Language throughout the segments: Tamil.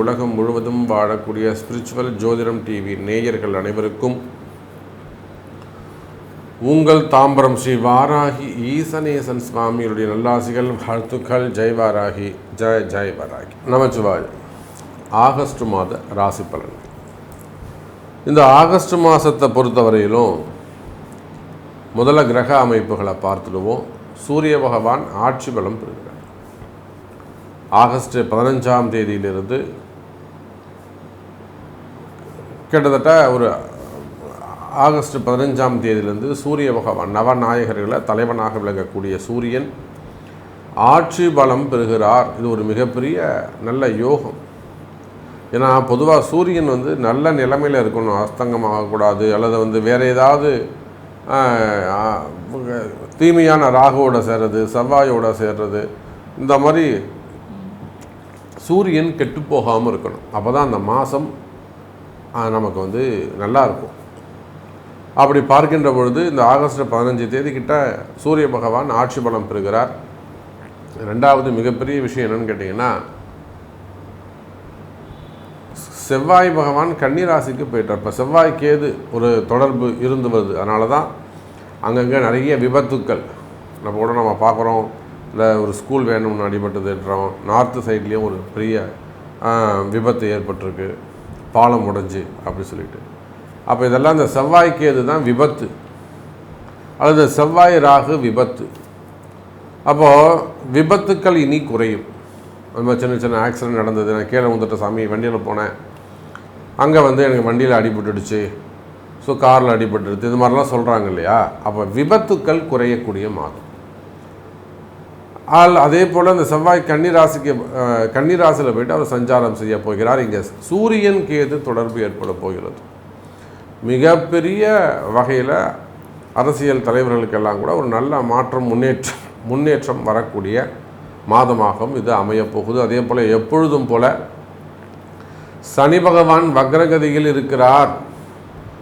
உலகம் முழுவதும் வாழக்கூடிய ஸ்பிரிச்சுவல் ஜோதிடம் டிவி நேயர்கள் அனைவருக்கும் உங்கள் தாம்பரம் ஸ்ரீ வாராகி ஈசனேசன் சுவாமியுடைய நல்லாசிகள் வாழ்த்துக்கள். ஜெய் வாராகி ஜெய் ஜெய் வாராகி. நமச்சிவாய் ஆகஸ்ட் மாத ராசி பலன். இந்த ஆகஸ்ட் மாதத்தை பொறுத்தவரையிலும் முதல்ல கிரக அமைப்புகளை பார்த்துடுவோம். சூரிய பகவான் ஆட்சி பலம் பெறுகிறார். ஆகஸ்ட் பதினஞ்சாம் தேதியிலிருந்து கிட்டத்தட்ட ஒரு ஆகஸ்ட் பதினஞ்சாம் தேதியிலிருந்து சூரிய பகவான் நவநாயகர்களை தலைவனாக விளங்கக்கூடிய சூரியன் ஆட்சி பலம் பெறுகிறார். இது ஒரு மிகப்பெரிய நல்ல யோகம். ஏன்னா பொதுவாக சூரியன் வந்து நல்ல நிலைமையில் இருக்கணும். அஸ்தங்கம் ஆகக்கூடாது அல்லது வந்து வேறு ஏதாவது தீமையான ராகுவோட சேர்றது செவ்வாயோட சேர்றது இந்த மாதிரி சூரியன் கெட்டு போகாமல் இருக்கணும். அப்போ தான் அந்த மாதம் நமக்கு வந்து நல்லா இருக்கும். அப்படி பார்க்கின்ற பொழுது இந்த ஆகஸ்ட் பதினஞ்சு தேதி கிட்ட சூரிய பகவான் ஆட்சி பலம் பெறுகிறார். ரெண்டாவது மிகப்பெரிய விஷயம் என்னன்னு கேட்டிங்கன்னா செவ்வாய் பகவான் கன்னிராசிக்கு போயிட்டார். இப்போ செவ்வாய் கேது ஒரு தொடர்பு இருந்து வருது. அதனால தான் அங்கங்கே நிறைய விபத்துக்கள். நம்ம கூட நம்ம பார்க்குறோம். இல்லை ஒரு ஸ்கூல் வேணும்னு அடிபட்டதுன்றோம். நார்த்து சைட்லேயும் ஒரு பெரிய விபத்து ஏற்பட்டிருக்கு. பாலம் உடைஞ்சு அப்படி சொல்லிட்டு. அப்போ இதெல்லாம் இந்த செவ்வாய்க்கு இது தான் விபத்து. அல்லது செவ்வாய் ராகு விபத்து. அப்போது விபத்துக்கள் இனி குறையும். அது மாதிரி சின்ன சின்ன ஆக்சிடென்ட் நடந்தது. நான் கீழே வந்துட்ட சாமி வண்டியில் போனேன். அங்கே வந்து எனக்கு வண்டியில் அடிபட்டுடுச்சு. ஸோ காரில் அடிபட்டுருது இது மாதிரிலாம் சொல்கிறாங்க இல்லையா? அப்போ விபத்துக்கள் குறையக்கூடிய மாதம். ஆள் அதே போல் அந்த செவ்வாய் கன்னிராசிக்கு கன்னிராசியில் போயிட்டு அவர் சஞ்சாரம் செய்ய போகிறார். இங்கே சூரியன் கேது தொடர்பு ஏற்பட போகிறது. மிகப்பெரிய வகையில் அரசியல் தலைவர்களுக்கெல்லாம் கூட ஒரு நல்ல மாற்றம் முன்னேற்றம் முன்னேற்றம் வரக்கூடிய மாதமாகவும் இது அமையப்போகுது அதே போல் எப்பொழுதும் போல சனி பகவான் வக்ரகதியில் இருக்கிறார்.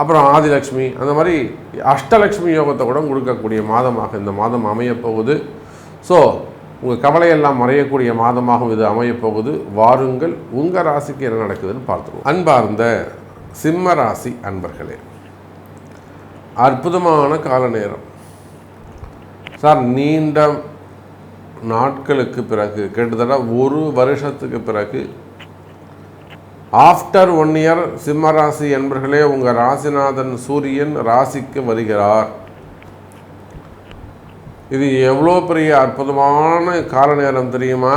அப்புறம் ஆதிலக்ஷ்மி அந்த மாதிரி அஷ்டலக்ஷ்மி யோகத்தை கூட கொடுக்கக்கூடிய மாதமாக இந்த மாதம் அமையப் போகுது ஸோ உங்கள் கவலையெல்லாம் மறையக்கூடிய மாதமாகவும் இது அமையப்போகுது. வாருங்கள் உங்கள் ராசிக்கு என்ன நடக்குதுன்னு பார்த்துருவோம். அன்பார்ந்த சிம்ம ராசி அன்பர்களே அற்புதமான கால நேரம். சார் நீண்ட நாட்களுக்கு பிறகு கிட்டத்தட்ட ஒரு வருஷத்துக்கு பிறகு ஆஃப்டர் ஒன் இயர் சிம்ம ராசி என்பர்களே உங்கள் ராசிநாதன் சூரியன் ராசிக்கு வருகிறார். இது எவ்வளோ பெரிய அற்புதமான கால நேரம் தெரியுமா?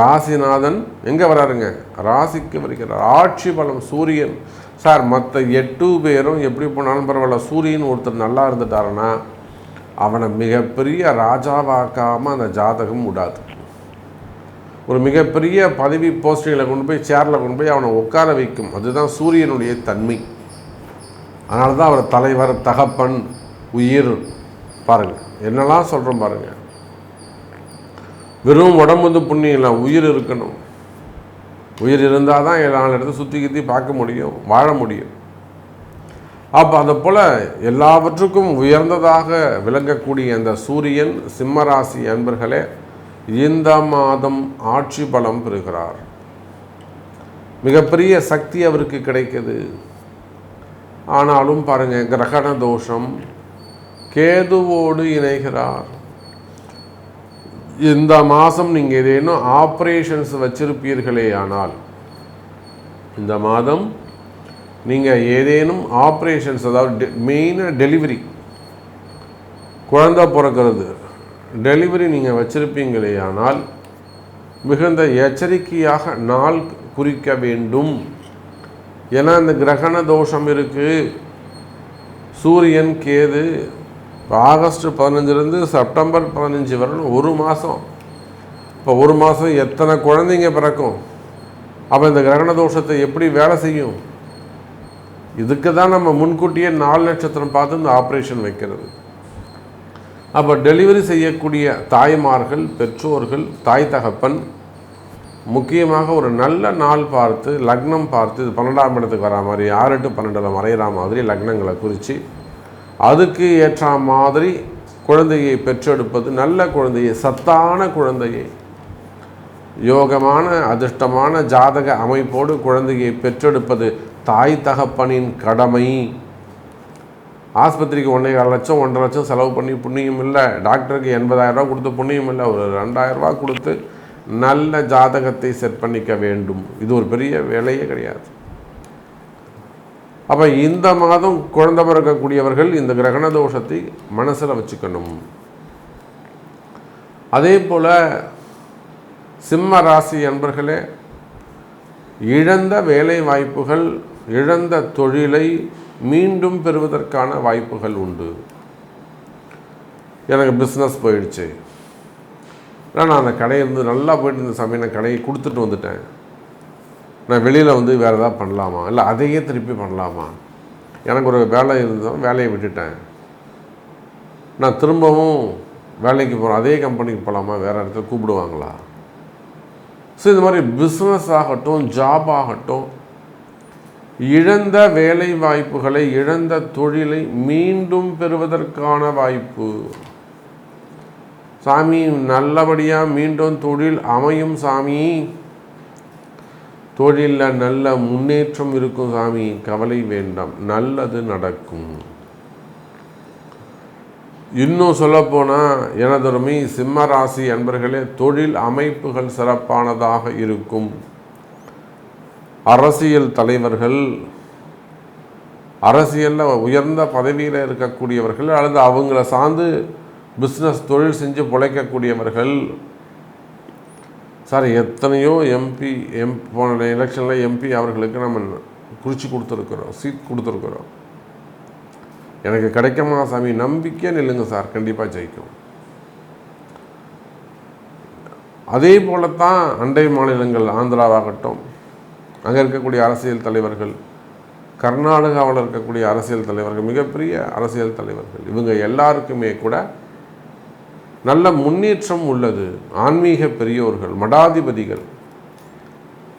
ராசிநாதன் எங்கே வராருங்க? ராசிக்கு வருகிறார். ஆட்சி பலம் சூரியன். சார் மற்ற எட்டு பேரும் எப்படி போனாலும் பரவாயில்ல. சூரியன் ஒருத்தர் நல்லா இருந்துட்டாருன்னா அவனை மிகப்பெரிய ராஜாவாக்காமல் அந்த ஜாதகம் விடாது ஒரு மிகப்பெரிய பதவி போஸ்டிங்கில் கொண்டு போய் சேரில் கொண்டு போய் அவனை உட்கார வைக்கும். அதுதான் சூரியனுடைய தன்மை. அதனால தான் அவர் தலைவர் தகப்பன் உயிர். பாருங்கள் என்னெல்லாம் சொல்கிறோம் பாருங்கள் வெறும் உடம்பு வந்து புண்ணியம் இல்லை உயிர் இருக்கணும். உயிர் இருந்தால் தான் நாலு இடத்த சுற்றி கித்தி பார்க்க முடியும் வாழ முடியும். அப்போ அதை போல் எல்லாவற்றுக்கும் உயர்ந்ததாக விளங்கக்கூடிய அந்த சூரியன் சிம்மராசி அன்பர்களே இந்த மாதம் ஆட்சி பலம் பெறுகிறார். மிகப்பெரிய சக்தி அவருக்கு கிடைக்குது. ஆனாலும் பாருங்கள் கிரகண தோஷம் கேதுவோடு இணைகிறார். இந்த மாதம் நீங்கள் ஏதேனும் ஆப்ரேஷன்ஸ் வச்சிருப்பீர்களே ஆனால் இந்த மாதம் நீங்கள் ஏதேனும் ஆப்ரேஷன்ஸ் அதாவது மெயினாக டெலிவரி குழந்த பிறக்கிறது டெலிவரி நீங்கள் வச்சிருப்பீங்களே ஆனால் மிகுந்த எச்சரிக்கையாக நாள் குறிக்க வேண்டும். ஏன்னா இந்த கிரகண தோஷம் இருக்குது சூரியன் கேது ஆகஸ்ட் பதினஞ்சிலேருந்து செப்டம்பர் பதினஞ்சு வரணும் ஒரு மாதம் இப்போ ஒரு மாதம் எத்தனை குழந்தைங்க பிறக்கும்? அப்போ இந்த கிரகண தோஷத்தை எப்படி வேலை செய்யும்? இதுக்கு தான் நம்ம முன்கூட்டியே நாலு நட்சத்திரம் பார்த்து இந்த ஆப்ரேஷன் வைக்கிறது. அப்போ டெலிவரி செய்யக்கூடிய தாய்மார்கள் பெற்றோர்கள் தாய் தகப்பன் முக்கியமாக ஒரு நல்ல நாள் பார்த்து லக்னம் பார்த்து இது பன்னெண்டாம் இடத்துக்கு வரா மாதிரி ஆறு எட்டு பன்னெண்டில் மறையிற மாதிரி லக்னங்களை குறித்து அதுக்கு ஏற்ற மாதிரி குழந்தையை பெற்றெடுப்பது நல்ல குழந்தையை சத்தான குழந்தையை யோகமான அதிர்ஷ்டமான ஜாதக அமைப்போடு குழந்தையை பெற்றெடுப்பது தாய் தகப்பனின் கடமை. ஆஸ்பத்திரிக்கு ஒன்றே கால் லட்சம் ஒன்றரை லட்சம் செலவு பண்ணி புண்ணியம் இல்லை. டாக்டருக்கு எண்பதாயிரரூபா கொடுத்து புண்ணியம் இல்லை. ஒரு ரெண்டாயிரரூபா கொடுத்து நல்ல ஜாதகத்தை செட் பண்ணிக்க வேண்டும். இது ஒரு பெரிய வேலையே கிடையாது. அப்போ இந்த மாதம் குழந்தை பிறக்கக்கூடியவர்கள் இந்த கிரகண தோஷத்தை மனசில் வச்சுக்கணும். அதே போல் சிம்ம ராசி என்பர்களே இழந்த வேலை வாய்ப்புகள் இழந்த தொழிலை மீண்டும் பெறுவதற்கான வாய்ப்புகள் உண்டு. எனக்கு பிஸ்னஸ் போயிடுச்சு. நான் அந்த கடையிலேருந்து நல்லா போயிட்டு இருந்த சமயம் நான் கடையை கொடுத்துட்டு வந்துட்டேன். நான் வெளியில் வந்து வேறு எதாவது பண்ணலாமா? இல்லை அதையே திருப்பி பண்ணலாமா? எனக்கு ஒரு வேலை இருந்தோம் வேலையை விட்டுட்டேன். நான் திரும்பவும் வேலைக்கு போகிறேன் அதே கம்பெனிக்கு போகலாமா வேறு இடத்துல கூப்பிடுவாங்களா? ஸோ இந்த மாதிரி பிஸ்னஸ் ஆகட்டும் ஜாப் ஆகட்டும் இழந்த வேலை வாய்ப்புகளை இழந்த தொழிலை மீண்டும் பெறுவதற்கான வாய்ப்பு. சாமி நல்லபடியாக மீண்டும் தொழில் அமையும் சாமி. தொழிலில் நல்ல முன்னேற்றம் இருக்கும் சாமி. கவலை வேண்டாம் நல்லது நடக்கும். இன்னும் சொல்லப்போனால் எனதொருமை சிம்ம ராசி அன்பர்களே தொழில் அமைப்புகள் சிறப்பானதாக இருக்கும். அரசியல் தலைவர்கள் அரசியலில் உயர்ந்த பதவியில் இருக்கக்கூடியவர்கள் அல்லது அவங்கள சார்ந்து பிஸ்னஸ் தொழில் செஞ்சு பிழைக்கக்கூடியவர்கள். சார் எத்தனையோ எம்பி எம் போன எலெக்ஷனில் எம்பி அவர்களுக்கு நம்ம குறித்து கொடுத்துருக்குறோம் சீட் கொடுத்துருக்குறோம். எனக்கு கிடைக்குமா சாமி? நம்பிக்கையாக நில்லுங்க சார் கண்டிப்பாக ஜெயிக்கும். அதே போலத்தான் அண்டை மாநிலங்கள் ஆந்திராவாகட்டும் அங்கே இருக்கக்கூடிய அரசியல் தலைவர்கள் கர்நாடகாவில் இருக்கக்கூடிய அரசியல் தலைவர்கள் மிகப்பெரிய அரசியல் தலைவர்கள் இவங்க எல்லாருக்குமே கூட நல்ல முன்னேற்றம் உள்ளது. ஆன்மீக பெரியோர்கள் மடாதிபதிகள்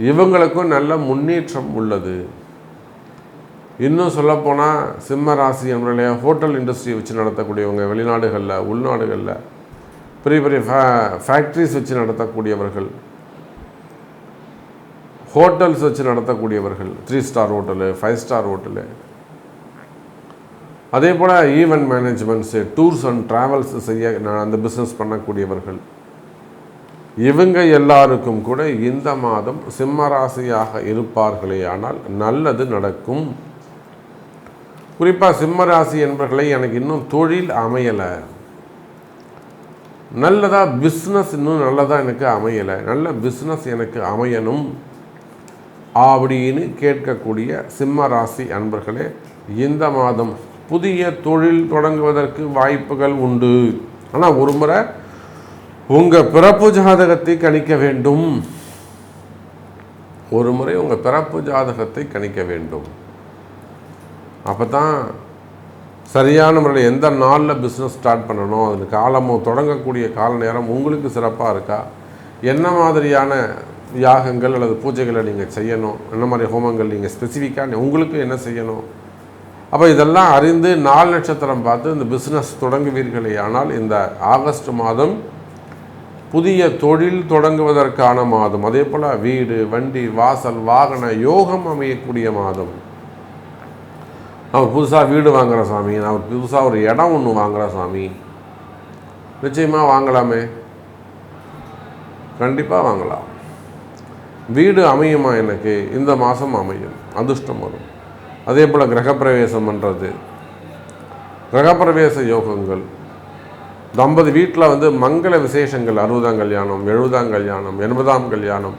இவங்களுக்கும் நல்ல முன்னேற்றம் உள்ளது. இன்னும் சொல்லப்போனால் சிம்ம ராசி என்பதிலே ஹோட்டல் இண்டஸ்ட்ரி வச்சு நடத்தக்கூடியவங்க வெளிநாடுகளில் உள்நாடுகளில் பெரிய பெரிய ஃபே ஃபேக்ட்ரிஸ் வச்சு நடத்தக்கூடியவர்கள் ஹோட்டல்ஸ் வச்சு நடத்தக்கூடியவர்கள் three star hotel five star hotel அதே போல் event managements tours and travels செய்ய நான் அந்த பிஸ்னஸ் பண்ணக்கூடியவர்கள். இவங்க எல்லாருக்கும் கூட இந்த மாதம் சிம்மராசியாக இருப்பார்களே ஆனால் நல்லது நடக்கும். குறிப்பாக சிம்மராசி என்பர்களை என்பவர்களை எனக்கு இன்னும் தொழில் அமையலை. நல்லதாக பிஸ்னஸ் இன்னும் நல்லதாக எனக்கு அமையலை. நல்ல பிஸ்னஸ் எனக்கு அமையணும். அப்படின்னு கேட்கக்கூடிய சிம்ம ராசி அன்பர்களே இந்த மாதம் புதிய தொழில் தொடங்குவதற்கு வாய்ப்புகள் உண்டு. ஆனால் ஒரு முறை உங்கள் பிறப்பு ஜாதகத்தை கணிக்க வேண்டும். ஒரு முறை உங்கள் பிறப்பு ஜாதகத்தை கணிக்க வேண்டும். அப்போ தான் சரியான முறையில் எந்த நாளில் பிஸ்னஸ் ஸ்டார்ட் பண்ணணும் அதில் காலமோ தொடங்கக்கூடிய கால நேரம் உங்களுக்கு சிறப்பாக இருக்கா? என்ன மாதிரியான யாகங்கள் அல்லது பூஜைகளை நீங்கள் செய்யணும். என்ன மாதிரி ஹோமங்கள் நீங்கள் ஸ்பெசிஃபிக்காக உங்களுக்கு என்ன செய்யணும்? அப்போ இதெல்லாம் அறிந்து நாலு நட்சத்திரம் பார்த்து இந்த பிஸ்னஸ் தொடங்குவீர்களே. ஆனால் இந்த ஆகஸ்ட் மாதம் புதிய தொழில் தொடங்குவதற்கான மாதம். அதே போல் வீடு வண்டி வாசல் வாகன யோகம் அமையக்கூடிய மாதம். அவர் புதுசாக வீடு வாங்குகிற சாமி. அவர் புதுசாக ஒரு இடம் ஒன்று வாங்குகிற சாமி. நிச்சயமாக வாங்கலாமே. கண்டிப்பாக வாங்கலாம். வீடு அமையுமா எனக்கு? இந்த மாதம் அமையும். அதிர்ஷ்டம் வரும். அதே போல் கிரகப்பிரவேசம் பண்ணுறது கிரகப்பிரவேச யோகங்கள். தம்பதி வீட்டில் வந்து மங்கள விசேஷங்கள் அறுபதாம் கல்யாணம் எழுபதாம் கல்யாணம் எண்பதாம் கல்யாணம்.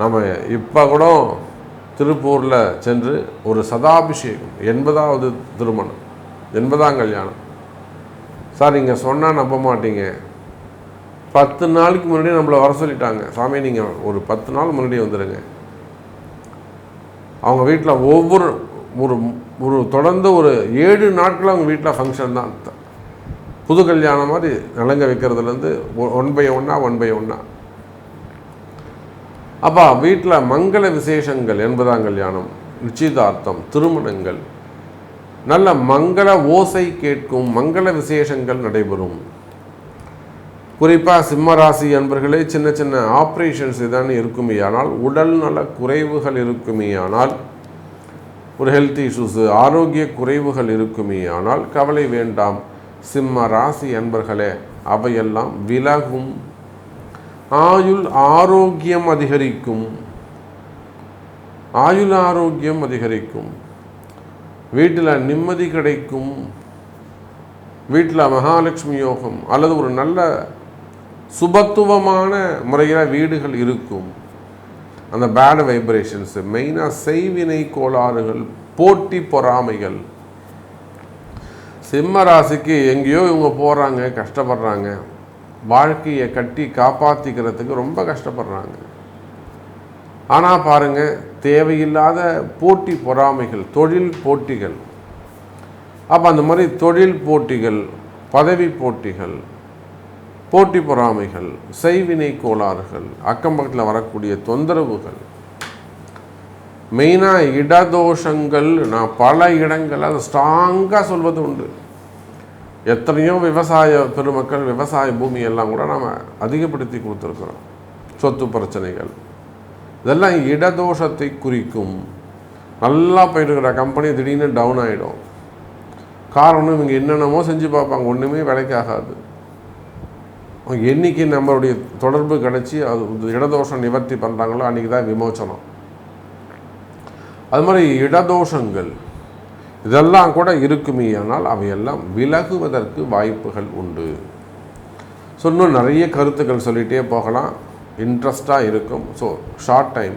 நம்ம இப்போ கூட திருப்பூரில் சென்று ஒரு சதாபிஷேகம் எண்பதாவது திருமணம் எண்பதாம் கல்யாணம். சார் நீங்கள் சொன்னால் நம்ப மாட்டீங்க. பத்து நாளைக்கு முன்னாடி நம்மளை வர சொல்லிட்டாங்க. சாமி நீங்கள் ஒரு பத்து நாள் முன்னாடி வந்துடுங்க அவங்க வீட்டில் ஒவ்வொரு ஒரு ஒரு தொடர்ந்து ஒரு ஏழு நாட்கள் அவங்க வீட்டில் ஃபங்க்ஷன் தான். புது கல்யாணம் மாதிரி நலங்க வைக்கிறதுலேருந்து ஒன் பை ஒன்னா ஒன் பை ஒன்னா அப்போ வீட்டில் மங்கள விசேஷங்கள் என்பதாம் கல்யாணம் நிச்சயதார்த்தம் திருமணங்கள். நல்ல மங்கள ஓசை கேட்கும் மங்கள விசேஷங்கள் நடைபெறும். குறிப்பாக சிம்மராசி அன்பர்களே சின்ன சின்ன ஆப்ரேஷன்ஸ் இதான் இருக்குமே. ஆனால் உடல் நல குறைவுகள் இருக்குமேயானால் ஒரு ஹெல்த் இஷ்யூஸு ஆரோக்கிய குறைவுகள் இருக்குமேயானால் கவலை வேண்டாம். சிம்ம ராசி அன்பர்களே அவையெல்லாம் விலகும். ஆயுள் ஆரோக்கியம் அதிகரிக்கும். ஆயுள் ஆரோக்கியம் அதிகரிக்கும். வீட்டில் நிம்மதி கிடைக்கும். வீட்டில் மகாலட்சுமி யோகம் அல்லது ஒரு நல்ல சுபத்துவமான முறையில் வீடுகள் இருக்கும். அந்த பேட் வைப்ரேஷன்ஸு மெயினாக செய்வினை கோளாறுகள் போட்டி பொறாமைகள். சிம்ம ராசிக்கு எங்கேயோ இவங்க போகிறாங்க கஷ்டப்படுறாங்க. வாழ்க்கையை கட்டி காப்பாற்றிக்கிறதுக்கு ரொம்ப கஷ்டப்படுறாங்க. ஆனால் பாருங்கள் தேவையில்லாத போட்டி பொறாமைகள் தொழில் போட்டிகள். அப்போ அந்த மாதிரி தொழில் போட்டிகள் பதவி போட்டிகள் போட்டி பொறாமைகள் செய்வினை கோளாறுகள் அக்கம் பக்கத்தில் வரக்கூடிய தொந்தரவுகள். மெயினாக இடதோஷங்கள் நான் பல இடங்களில் அதை ஸ்ட்ராங்காக சொல்வது உண்டு. எத்தனையோ விவசாய பெருமக்கள் விவசாய பூமி எல்லாம் கூட நாம் அதிகப்படுத்தி கொடுத்துருக்குறோம். சொத்து பிரச்சனைகள். இதெல்லாம் இடதோஷத்தை குறிக்கும். நல்லா போயிட்டுருக்கிற கம்பெனி திடீர்னு டவுன் ஆகிடும் காரணம் இவங்க என்னென்னமோ செஞ்சு பார்ப்பாங்க ஒன்றுமே வேலைக்காகாது. என்றைக்கு நம்மளுடைய தொடர்பு கிடச்சி அது இடதோஷம் நிவர்த்தி பண்ணுறாங்களோ அன்றைக்கி தான் விமோச்சனம் அது மாதிரி இடதோஷங்கள் இதெல்லாம் கூட இருக்குமே ஆனால் அவையெல்லாம் விலகுவதற்கு வாய்ப்புகள் உண்டு. ஸோ இன்னும் நிறைய கருத்துக்கள் சொல்லிகிட்டே போகலாம். இன்ட்ரெஸ்டாக இருக்கும். ஸோ ஷார்ட் டைம்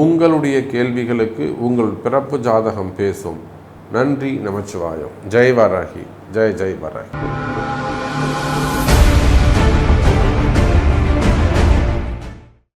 உங்களுடைய கேள்விகளுக்கு உங்கள் பிறப்பு ஜாதகம் பேசும். நன்றி நமச்சிவாயம். ஜெய் வராகி ஜெய் ஜெய் வராகி